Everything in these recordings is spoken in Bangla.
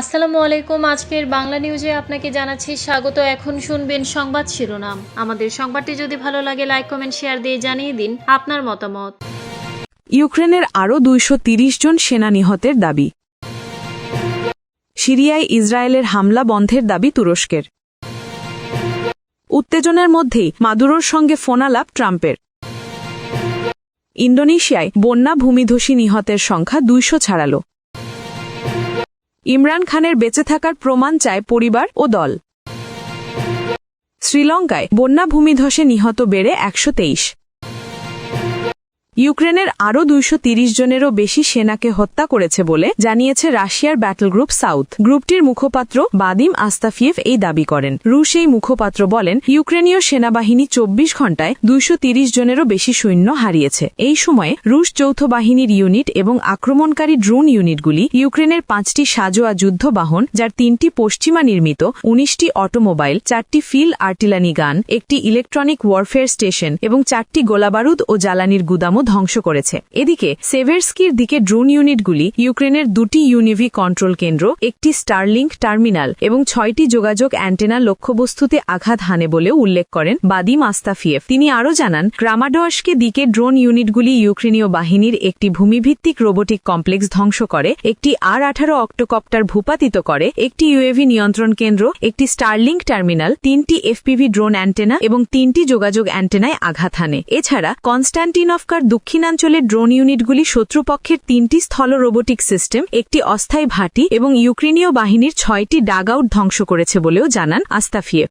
আসসালামু আলাইকুম। আজকের বাংলা নিউজে আপনাকে জানাচ্ছি স্বাগত। এখন শুনবেন সংবাদ শিরোনাম। আমাদের সংবাদটি যদি ভালো লাগে লাইক কমেন্ট শেয়ার দিয়ে জানিয়ে দিন আপনার মতামত। ইউক্রেনের আরও দুইশো জন সেনা নিহতের দাবি। সিরিয়ায় ইসরায়েলের হামলা বন্ধের দাবি তুরস্কের। উত্তেজনার মধ্যেই মাদুরোর সঙ্গে ফোনালাপ ট্রাম্পের। ইন্দোনেশিয়ায় বন্যা ভূমিধসী নিহতের সংখ্যা দুইশো ছাড়াল। ইমরান খানের বেঁচে থাকার প্রমাণ চায় পরিবার ও দল। শ্রীলঙ্কায় বন্যা ভূমিধসে নিহত বেড়ে একশো তেইশ। ইউক্রেনের আরও দুইশো তিরিশ জনেরও বেশি সেনাকে হত্যা করেছে বলে জানিয়েছে রাশিয়ার ব্যাটল গ্রুপ সাউথ। গ্রুপটির মুখপাত্র বাদিম আস্তাফিয়েভ এই দাবি করেন। রুশ এই মুখপাত্র বলেন, ইউক্রেনীয় সেনাবাহিনী চব্বিশ ঘণ্টায় দুইশো তিরিশ জনেরও বেশি সৈন্য হারিয়েছে। এই সময়ে রুশ যৌথ বাহিনীর ইউনিট এবং আক্রমণকারী ড্রোন ইউনিটগুলি ইউক্রেনের পাঁচটি সাজোয়া যুদ্ধ বাহন যার তিনটি পশ্চিমা নির্মিত, উনিশটি অটোমোবাইল, চারটি ফিল আর্টিলানি গান, একটি ইলেকট্রনিক ওয়ারফেয়ার স্টেশন এবং চারটি গোলাবারুদ ও জ্বালানির গুদামও ধ্বংস করেছে। এদিকে, সেভেরস্কির দিকে ড্রোন ইউনিটগুলি ইউক্রেনের দুটি ইউনিভি কন্ট্রোল কেন্দ্র, একটি স্টারলিংক টার্মিনাল এবং ছয়টি যোগাযোগ অ্যান্টেনা লক্ষ্যবস্তুতে আঘাত হানে বলেও উল্লেখ করেন বাদিম আস্তাফিয়েভ। তিনি আরও জানান, ক্রামাডোয়াসকে দিকে ড্রোন ইউনিটগুলি ইউক্রেনীয় বাহিনীর একটি ভূমিভিত্তিক রোবোটিক কমপ্লেক্স ধ্বংস করে, একটি আর আঠারো অক্টোকপ্টার ভূপাতিত করে, একটি ইউএভি নিয়ন্ত্রণ কেন্দ্র, একটি স্টারলিংক টার্মিনাল, তিনটি এফপিভি ড্রোন অ্যান্টেনা এবং তিনটি যোগাযোগ অ্যান্টেনায় আঘাত হানে। এছাড়া কনস্ট্যান্টিনফকার দক্ষিণাঞ্চলের ড্রোন ইউনিটগুলি শত্রুপক্ষের তিনটি স্থল রোবোটিক সিস্টেম, একটি অস্থায়ী ভাটি এবং ইউক্রেনীয় বাহিনীর ছয়টি ডাগআউট ধ্বংস করেছে বলেও জানান আস্তাফিয়েভ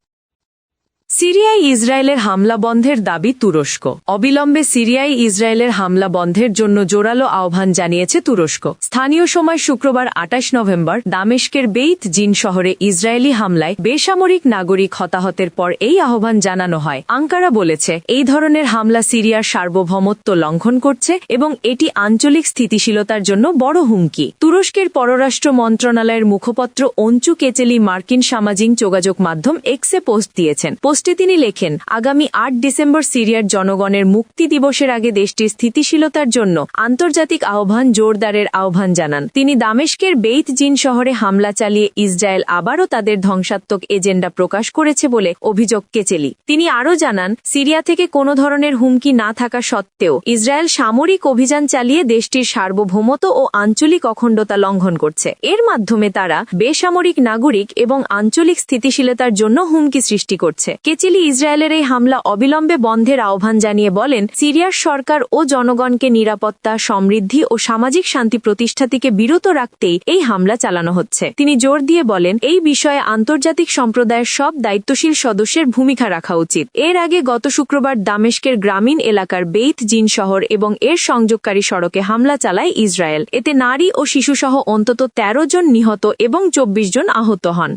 সিরিয়ায় ইসরায়েলের হামলা বন্ধের দাবি তুরস্ক। অবিলম্বে সিরিয়ায় ইসরায়েলের হামলা বন্ধের জন্য জোরালো আহ্বান জানিয়েছে তুরস্ক। স্থানীয় সময় শুক্রবার আটাশ নভেম্বর দামেস্কের বেইত জিন শহরে ইসরায়েলি হামলায় বেসামরিক নাগরিক হতাহতের পর এই আহ্বান জানানো হয়। আঙ্কারা বলেছে, এই ধরনের হামলা সিরিয়ার সার্বভৌমত্ব লঙ্ঘন করছে এবং এটি আঞ্চলিক স্থিতিশীলতার জন্য বড় হুমকি। তুরস্কের পররাষ্ট্র মন্ত্রণালয়ের মুখপত্র অঞ্চু কেচেলি মার্কিন সামাজিক যোগাযোগ মাধ্যম এক্সে পোস্ট দিয়েছেন। পোস্টে তিনি লেখেন, আগামী আট ডিসেম্বর সিরিয়ার জনগণের মুক্তি দিবসের আগে দেশটির স্থিতিশীলতার জন্য আন্তর্জাতিক আহ্বান জোরদারের আহ্বান জানান। তিনি দামেশকের বেইত জিন শহরে হামলা চালিয়ে ইসরায়েল আবারও তাদের ধ্বংসাত্মক এজেন্ডা প্রকাশ করেছে বলে অভিযোগ কেচেলি। তিনি আরও জানান, সিরিয়া থেকে কোনো ধরনের হুমকি না থাকা সত্ত্বেও ইসরায়েল সামরিক অভিযান চালিয়ে দেশটির সার্বভৌমত্ব ও আঞ্চলিক অখণ্ডতা লঙ্ঘন করছে। এর মাধ্যমে তারা বেসামরিক নাগরিক এবং আঞ্চলিক স্থিতিশীলতার জন্য হুমকি সৃষ্টি করছে। কেচিলি ইসরায়েলের এই হামলা অবিলম্বে বন্ধের আহ্বান জানিয়ে বলেন, সিরিয়ার সরকার ও জনগণকে নিরাপত্তা, সমৃদ্ধি ও সামাজিক শান্তি প্রতিষ্ঠা থেকে বিরত রাখতেই এই হামলা চালানো হচ্ছে। তিনি জোর দিয়ে বলেন, এই বিষয়ে আন্তর্জাতিক সম্প্রদায়ের সব দায়িত্বশীল সদস্যের ভূমিকা রাখা উচিত। এর আগে গত শুক্রবার দামেস্কের গ্রামীণ এলাকার বেইত জিন শহর এবং এর সংযোগকারী সড়কে হামলা চালায় ইসরায়েল। এতে নারী ও শিশুসহ অন্তত ১৩ জন নিহত এবং চব্বিশ জন আহত হন।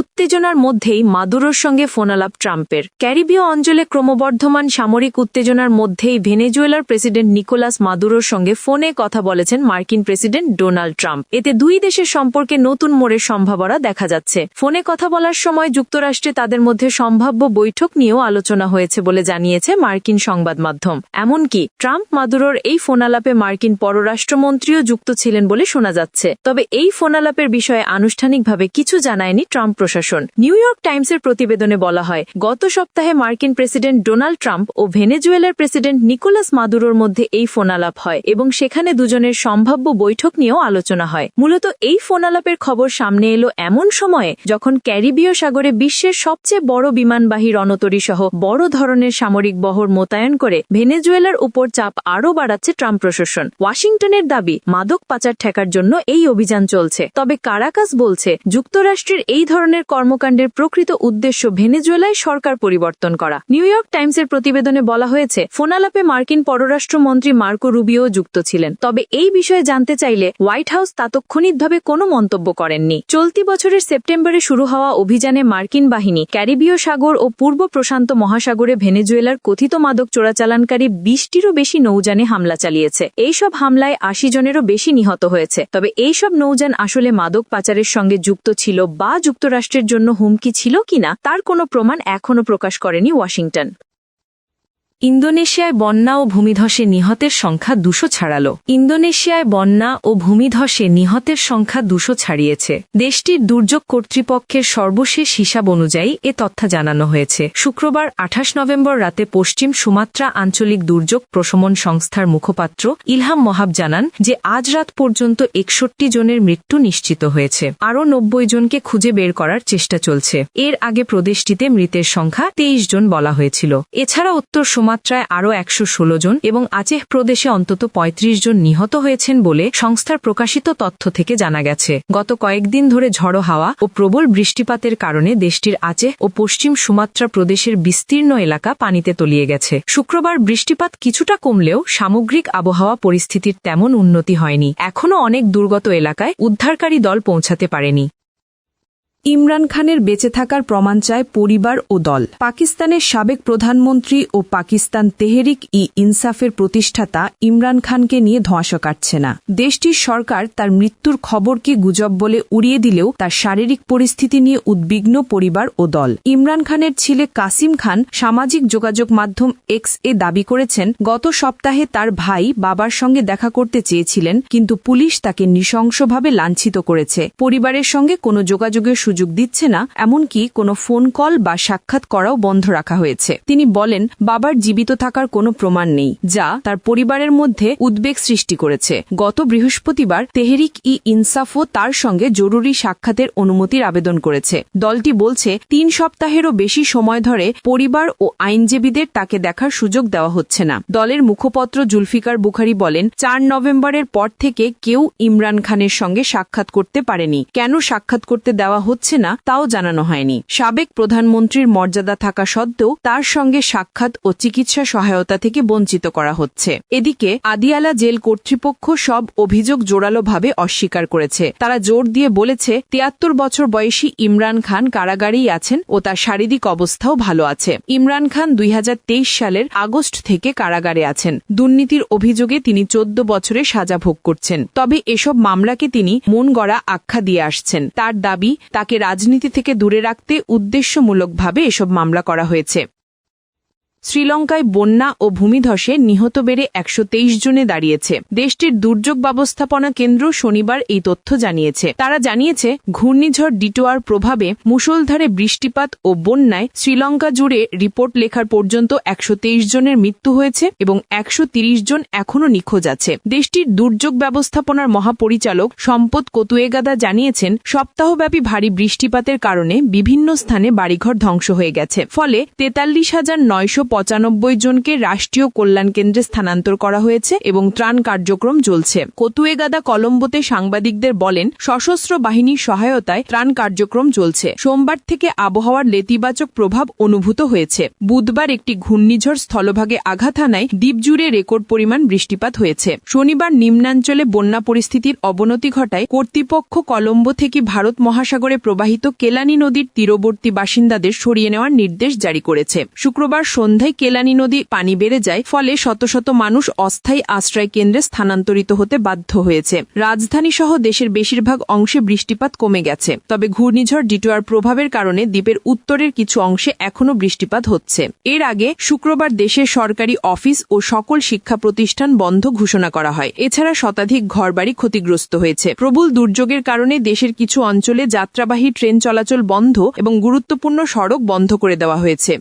উত্তেজনার মধ্যেই মাদুরোর সঙ্গে ফোনালাপ ট্রাম্পের। ক্যারিবীয় অঞ্চলে ক্রমবর্ধমান সামরিক উত্তেজনার মধ্যেই ভেনেজুয়েলার প্রেসিডেন্ট নিকোলাস মাদুরোর সঙ্গে ফোনে কথা বলেছেন মার্কিন প্রেসিডেন্ট ডোনাল্ড ট্রাম্প। এতে দুই দেশের সম্পর্কে নতুন মোড়ের সম্ভাবনা দেখা যাচ্ছে। ফোনে কথা বলার সময় যুক্তরাষ্ট্রে তাদের মধ্যে সম্ভাব্য বৈঠক নিয়েও আলোচনা হয়েছে বলে জানিয়েছে মার্কিন সংবাদ মাধ্যম। এমনকি ট্রাম্প মাদুরোর এই ফোনালাপে মার্কিন পররাষ্ট্রমন্ত্রীও যুক্ত ছিলেন বলে শোনা যাচ্ছে। তবে এই ফোনালাপের বিষয়ে আনুষ্ঠানিকভাবে কিছু জানায়নি ট্রাম্প প্রশাসন। নিউ ইয়র্ক টাইমসের প্রতিবেদনে বলা হয়, গত সপ্তাহে মার্কিন প্রেসিডেন্ট ডোনাল্ড ট্রাম্প ও ভেনেজুয়েলার প্রেসিডেন্ট নিকোলাস মাদুরোর মধ্যে এই ফোনালাপ হয় এবং সেখানে দুজনের সম্ভাব্য বৈঠক নিয়েও আলোচনা হয়। মূলত এই ফোনালাপের খবর সামনে এলো এমন সময়ে যখন ক্যারিবীয় সাগরে বিশ্বের সবচেয়ে বড় বিমানবাহী রণতরী সহ বড় ধরনের সামরিক বহর মোতায়েন করে ভেনেজুয়েলার উপর চাপ আরও বাড়াচ্ছে ট্রাম্প প্রশাসন। ওয়াশিংটনের দাবি, মাদক পাচার ঠেকার জন্য এই অভিযান চলছে। তবে কারাকাস বলছে, যুক্তরাষ্ট্রের এই ধরনের কর্মকাণ্ডের প্রকৃত উদ্দেশ্য ভেনেজুয়েলায় সরকার পরিবর্তন করা। নিউ ইয়র্ক টাইমসের প্রতিবেদনে বলা হয়েছে, ফোনালাপে মার্কিন পররাষ্ট্রমন্ত্রী মার্কো রুবিও যুক্ত ছিলেন। তবে এই বিষয়ে জানতে চাইলে হোয়াইট হাউস তাৎক্ষণিকভাবে কোনো মন্তব্য করেননি। চলতি বছরের সেপ্টেম্বরে শুরু হওয়া অভিযানে মার্কিন বাহিনী, ক্যারিবীয় সাগর ও পূর্ব প্রশান্ত মহাসাগরে ভেনেজুয়েলার কথিত মাদক চোরাচালানকারী বিশটিরও বেশি নৌযানে হামলা চালিয়েছে। এইসব হামলায় আশি জনেরও বেশি নিহত হয়েছে। তবে এইসব নৌযান আসলে মাদক পাচারের সঙ্গে যুক্ত ছিল বা যুক্তরাষ্ট্রের জন্য হুমকি ছিল কিনা তার কোনো প্রমাণ এখনও প্রকাশ করেনি ওয়াশিংটন। ইন্দোনেশিয়ায় বন্যা ও ভূমিধসে নিহতের সংখ্যা দুশো ছাড়াল। ইন্দোনেশিয়ায় বন্যা ও ভূমিধসে নিহতের সংখ্যা দুশো ছাড়িয়েছে। দেশটির দুর্যোগ কর্তৃপক্ষের সর্বশেষ হিসাব অনুযায়ী এ তথ্য জানানো হয়েছে। শুক্রবার আঠাশ নভেম্বর রাতে পশ্চিম সুমাত্রা আঞ্চলিক দুর্যোগ প্রশমন সংস্থার মুখপাত্র ইলহাম মহাব জানান যে আজ রাত পর্যন্ত একষট্টি জনের মৃত্যু নিশ্চিত হয়েছে। আরও নব্বই জনকে খুঁজে বের করার চেষ্টা চলছে। এর আগে প্রদেশটিতে মৃতের সংখ্যা তেইশ জন বলা হয়েছিল। এছাড়া উত্তর সুমাত্রায় আরও একশো ষোলো জন এবং আচেহ প্রদেশে অন্তত ৩৫ জন নিহত হয়েছেন বলে সংস্থার প্রকাশিত তথ্য থেকে জানা গেছে। গত কয়েকদিন ধরে ঝড়ো হাওয়া ও প্রবল বৃষ্টিপাতের কারণে দেশটির আচেহ ও পশ্চিম সুমাত্রা প্রদেশের বিস্তীর্ণ এলাকা পানিতে তলিয়ে গেছে। শুক্রবার বৃষ্টিপাত কিছুটা কমলেও সামগ্রিক আবহাওয়া পরিস্থিতির তেমন উন্নতি হয়নি। এখনও অনেক দুর্গত এলাকায় উদ্ধারকারী দল পৌঁছাতে পারেনি। ইমরান খানের বেঁচে থাকার প্রমাণ চায় পরিবার ও দল। পাকিস্তানের সাবেক প্রধানমন্ত্রী ও পাকিস্তান তেহরিক ই ইনসাফের প্রতিষ্ঠাতা ইমরান খানকে নিয়ে ধোঁয়াশা কাটছে না। দেশটির সরকার তার মৃত্যুর খবরকে গুজব বলে উড়িয়ে দিলেও তার শারীরিক পরিস্থিতি নিয়ে উদ্বিগ্ন পরিবার ও দল। ইমরান খানের ছেলে কাসিম খান সামাজিক যোগাযোগ মাধ্যম এক্স এ দাবি করেছেন, গত সপ্তাহে তার ভাই বাবার সঙ্গে দেখা করতে চেয়েছিলেন, কিন্তু পুলিশ তাকে নৃশংসভাবে লাঞ্ছিত করেছে। পরিবারের সঙ্গে কোনো যোগাযোগের দিচ্ছে না, এমনকি কোনো ফোন কল বা সাক্ষাৎ করাও বন্ধ রাখা হয়েছে। তিনি বলেন, বাবার জীবিত থাকার কোনো প্রমাণ নেই, যা তার পরিবারের মধ্যে উদ্বেগ সৃষ্টি করেছে। গত বৃহস্পতিবার তেহরিক ই ইনসাফও তার সঙ্গে জরুরি সাক্ষাতের অনুমতির আবেদন করেছে। দলটি বলছে, তিন সপ্তাহেরও বেশি সময় ধরে পরিবার ও আইনজীবীদের তাকে দেখার সুযোগ দেওয়া হচ্ছে না। দলের মুখপত্র জুলফিকার বুখারি বলেন, চার নভেম্বরের পর থেকে কেউ ইমরান খানের সঙ্গে সাক্ষাৎ করতে পারেনি। কেন সাক্ষাৎ করতে দেওয়া হচ্ছে না, তাও জানানো হয়নি। সাবেক প্রধানমন্ত্রীর মর্যাদা থাকা সত্ত্বেও তার সঙ্গে সাক্ষাৎ ও চিকিৎসা সহায়তা থেকে বঞ্চিত করা হচ্ছে। এদিকে আদিয়ালা জেল কর্তৃপক্ষ সব অভিযোগ জোরালোভাবে অস্বীকার করেছে। তারা জোর দিয়ে বলেছে, তিয়াত্তর বছর বয়সী ইমরান খান কারাগারেই আছেন ও তার শারীরিক অবস্থাও ভালো আছে। ইমরান খান দুই হাজার তেইশ সালের আগস্ট থেকে কারাগারে আছেন। দুর্নীতির অভিযোগে তিনি চোদ্দ বছরে সাজা ভোগ করছেন। তবে এসব মামলাকে তিনি মন গড়া আখ্যা দিয়ে আসছেন। তার দাবি, তাকে রাজনীতি থেকে দূরে রাখতে উদ্দেশ্যমূলকভাবে এসব মামলা করা হয়েছে। শ্রীলঙ্কায় বন্যা ও ভূমিধসে নিহত বেড়ে একশো তেইশ জনে দাঁড়িয়েছে। দেশটির দুর্যোগ ব্যবস্থাপনা কেন্দ্র শনিবার এই তথ্য জানিয়েছে। তারা জানিয়েছে, ঘূর্ণিঝড় ডিটোয়ার প্রভাবে মুষলধারে বৃষ্টিপাত ও বন্যায় শ্রীলঙ্কা জুড়ে রিপোর্ট লেখার পর্যন্ত একশো তেইশ জনের মৃত্যু হয়েছে এবং একশো জন এখনও নিখোঁজ আছে। দেশটির দুর্যোগ ব্যবস্থাপনার মহাপরিচালক সম্পদ কতুয়েগাদা জানিয়েছেন, সপ্তাহব্যাপী ভারী বৃষ্টিপাতের কারণে বিভিন্ন স্থানে বাড়িঘর ধ্বংস হয়ে গেছে। ফলে তেতাল্লিশ হাজার নয়শো পঁচানব্বই জনকে রাষ্ট্রীয় কল্যাণ কেন্দ্রে স্থানান্তর করা হয়েছে এবং ত্রাণ কার্যক্রম চলছে। কতুয়েগাদা কলম্বোতে সাংবাদিকদের বলেন, সশস্ত্র বাহিনীর সহায়তায় ত্রাণ কার্যক্রম চলছে। সোমবার থেকে আবহাওয়ার নেতিবাচক প্রভাব অনুভূত হয়েছে। বুধবার একটি ঘূর্ণিঝড় স্থলভাগে আঘাত হানায় দ্বীপজুড়ে রেকর্ড পরিমাণ বৃষ্টিপাত হয়েছে। শনিবার নিম্নাঞ্চলে বন্যা পরিস্থিতির অবনতি ঘটায় কর্তৃপক্ষ কলম্বো থেকে ভারত মহাসাগরে প্রবাহিত কেলানি নদীর তীরবর্তী বাসিন্দাদের সরিয়ে নেওয়ার নির্দেশ জারি করেছে। শুক্রবার সন্ধ্যায় কেলানি নদী পানি বেড়ে যায়, ফলে শত শত মানুষ অস্থায়ী আশ্রয় কেন্দ্রে স্থানান্তরিত হতে বাধ্য হয়েছে। রাজধানী সহ দেশের বেশিরভাগ অংশে বৃষ্টিপাত কমে গেছে। তবে ঘূর্ণিঝড় ডিটোয়ার প্রভাবের কারণে দ্বীপের উত্তরের কিছু অংশে এখনও বৃষ্টিপাত হচ্ছে। এর আগে শুক্রবার দেশের সরকারি অফিস ও সকল শিক্ষা প্রতিষ্ঠান বন্ধ ঘোষণা করা হয়। এছাড়া শতাধিক ঘরবাড়ি ক্ষতিগ্রস্ত হয়েছে। প্রবল দুর্যোগের কারণে দেশের কিছু অঞ্চলে যাত্রাবাহী ট্রেন চলাচল বন্ধ এবং গুরুত্বপূর্ণ সড়ক বন্ধ করে দেওয়া হয়েছে।